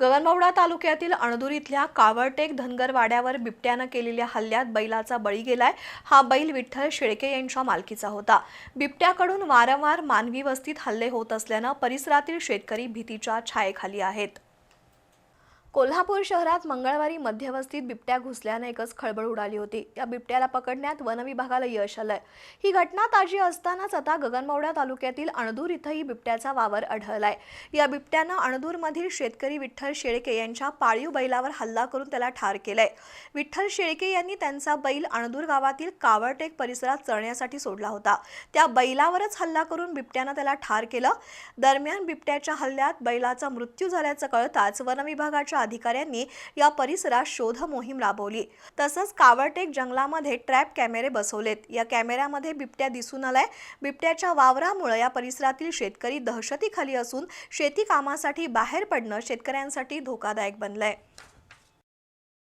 गगनबावडा तालुक्यातील अणदूर इथल्या कावळटेक धनगर वाड्यावर बिबट्यानं केलेल्या हल्ल्यात बैलाचा बळी गेलाय. हा बैल विठ्ठल शेळके यांच्या मालकीचा होता. बिबट्याकडून वारंवार मानवी वस्तीत हल्ले होत असल्यानं परिसरातील शेतकरी भीतीच्या छायेखाली आहेत. कोल्हापूर शहरात मंगळवारी मध्यवस्तीत बिबट्या घुसल्यानं एकच खळबळ उडाली होती. या बिबट्याला पकडण्यात वनविभागाला यश आलंय. ही घटना ताजी असतानाच आता गगनबावडा तालुक्यातील अणदूर इथंही बिबट्याचा वावर आढळलाय. या बिबट्यानं अणदूरमधील शेतकरी विठ्ठल शेळके यांच्या पाळीव बैलावर हल्ला करून त्याला ठार केलंय. विठ्ठल शेळके यांनी त्यांचा बैल अणदूर गावातील कावळटेक परिसरात चढण्यासाठी सोडला होता. त्या बैलावरच हल्ला करून बिबट्यानं त्याला ठार केलं. दरम्यान बिबट्याच्या हल्ल्यात बैलाचा मृत्यू झाल्याचं कळताच वनविभागाच्या अधिकाऱ्यांनी या परिसरात शोध मोहीम राबवली. तसंच कावडटेक जंगलामध्ये ट्रॅप कॅमेरे बसवलेत. या कॅमेऱ्यामध्ये बिबट्या दिसून आलाय. बिबट्याच्या वावरामुळे या परिसरातील शेतकरी दहशतीखाली असून शेती कामासाठी बाहेर पडणं शेतकऱ्यांसाठी धोकादायक बनलंय.